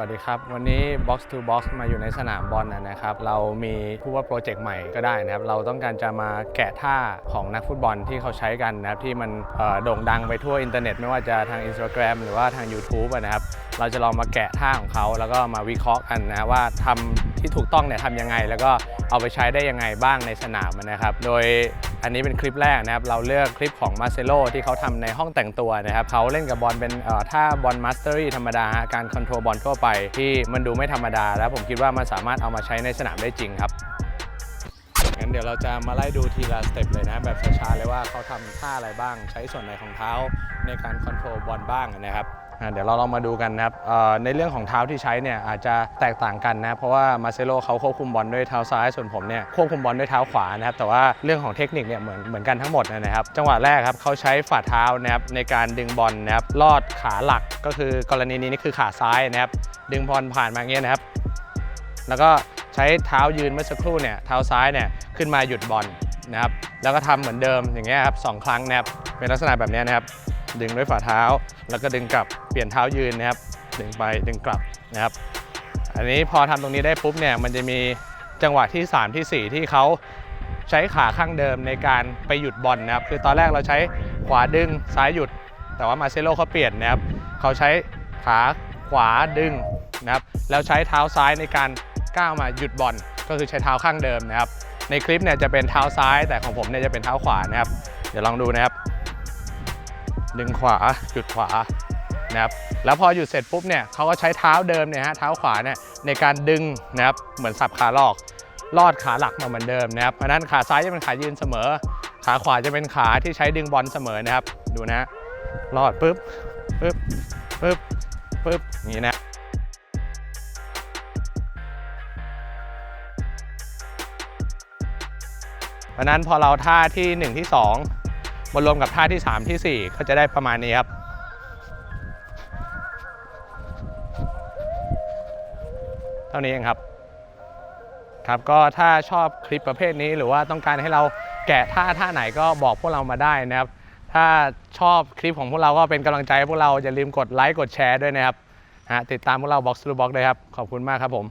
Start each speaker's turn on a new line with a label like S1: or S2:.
S1: วัสดีครับ วันนี้ Box to Box มาอยู่ในสนามบอลนะนะครับ เรามีผู้ว่าโปรเจกต์ใหม่ก็ได้นะครับ เราต้องการจะมาแกะท่าของนักฟุตบอลที่เขาใช้กันนะครับ ที่มันโด่งดังไปทั่วอินเทอร์เน็ต ไม่ว่าจะทาง Instagram หรือว่าทาง YouTube นะครับ เราจะลองมาแกะท่าของเขา แล้วก็มาวิเคราะห์กันนะว่าทำที่ถูกต้องเนี่ยทำยังไง แล้วก็ เอาไปใช้ได้ยังไงบ้างในสนามนะครับ โดยอันนี้เป็นคลิปแรกนะครับ เราเลือกคลิปของมาเซโลที่เขาทำในห้องแต่งตัวนะครับเขาเล่นกับบอลเป็นท่าบอลมาสเตอรี่ธรรมดาฮะการคอนโทรลบอลทั่วไปที่มันดูไม่ธรรมดา แล้วผมคิดว่ามันสามารถเอามาใช้ในสนามได้จริงครับงั้นเดี๋ยวเราจะมาไล่ดูทีละสเต็ปเลยนะแบบช้าๆเลยว่าเขาทำท่าอะไรบ้าง ใช้ส่วนไหนของเท้าในการคอนโทรลบอลบ้างนะครับ เดี๋ยวเราลองมาดูกันนะครับในเรื่องของเท้าที่ใช้เนี่ยอาจจะแตกต่างกันนะเพราะว่ามาเซโลเขาควบคุมบอลด้วยเท้าซ้ายส่วนผมเนี่ยควบคุมบอลด้วยเท้าขวานะครับแต่ว่าเรื่องของเทคนิคเนี่ยเหมือนเหมือนกันทั้งหมดนะครับจังหวะแรกครับเขาใช้ฝ่าเท้านะครับในการดึงบอลนะครับลอดขาหลักก็คือกรณีนี้นี่คือขาซ้ายนะครับดึงบอลผ่านมาเงี้ยนะครับ แล้วก็ใช้เท้ายืนเมื่อสักครู่เนี่ยเท้าซ้ายเนี่ยขึ้นมาหยุดบอลนะครับแล้วก็ทำเหมือนเดิมอย่างเงี้ยครับสองครั้งนะครับเป็นลักษณะแบบนี้นะครับ ดึงด้วยฝ่าเท้า แล้วก็ดึงกลับเปลี่ยนเท้ายืนนะครับ ดึงไปดึงกลับนะครับ อันนี้พอทำตรงนี้ได้ปุ๊บเนี่ยมันจะมีจังหวะที่ 3 ทีสี่4 ที่เขาใช้ขาข้างเดิมในการไปหยุดบอลนะครับ คือตอนแรกเราใช้ขวาดึงซ้ายหยุด แต่ว่ามาเซโลเขาเปลี่ยนนะครับ เขาใช้ขาขวาดึงนะครับ แล้วใช้เท้าซ้ายในการก้าวมาหยุดบอล ก็คือใช้เท้าข้างเดิมนะครับ ในคลิปเนี่ยจะเป็นเท้าซ้าย แต่ของผมเนี่ยจะเป็นเท้าขวานะครับ เดี๋ยวลองดูนะครับ ดึงขวาหยุดขวานะครับแล้วพอหยุดเสร็จปุ๊บเนี่ยเขาก็ใช้เท้าเดิมเนี่ยฮะเท้าขวาเนี่ยในการดึงนะครับเหมือนสับขาหลอกลอดขาหลักมาเหมือนเดิมนะครับเพราะนั้นขาซ้ายจะเป็นขายืนเสมอ ขาขวาจะเป็นขาที่ใช้ดึงบอลเสมอนะครับดูนะลอดปุ๊บปุ๊บปุ๊บปุ๊บนี้นะเพราะฉะนั้นพอเราท่าที่ 1 ที่ 2 มารวมกับท่าที่ 3 ที่ 4 ก็จะได้ประมาณนี้ครับ เท่านี้เองครับ ครับก็ถ้าชอบคลิปประเภทนี้หรือว่าต้องการให้เราแกะท่าท่าไหนก็บอกพวกเรามาได้นะครับ ถ้าชอบคลิปของพวกเราก็เป็นกำลังใจให้พวกเราอย่าลืมกดไลค์กดแชร์ด้วยนะครับฮะติดตามพวกเรา Box to Box ด้วยครับ ขอบคุณมากครับผม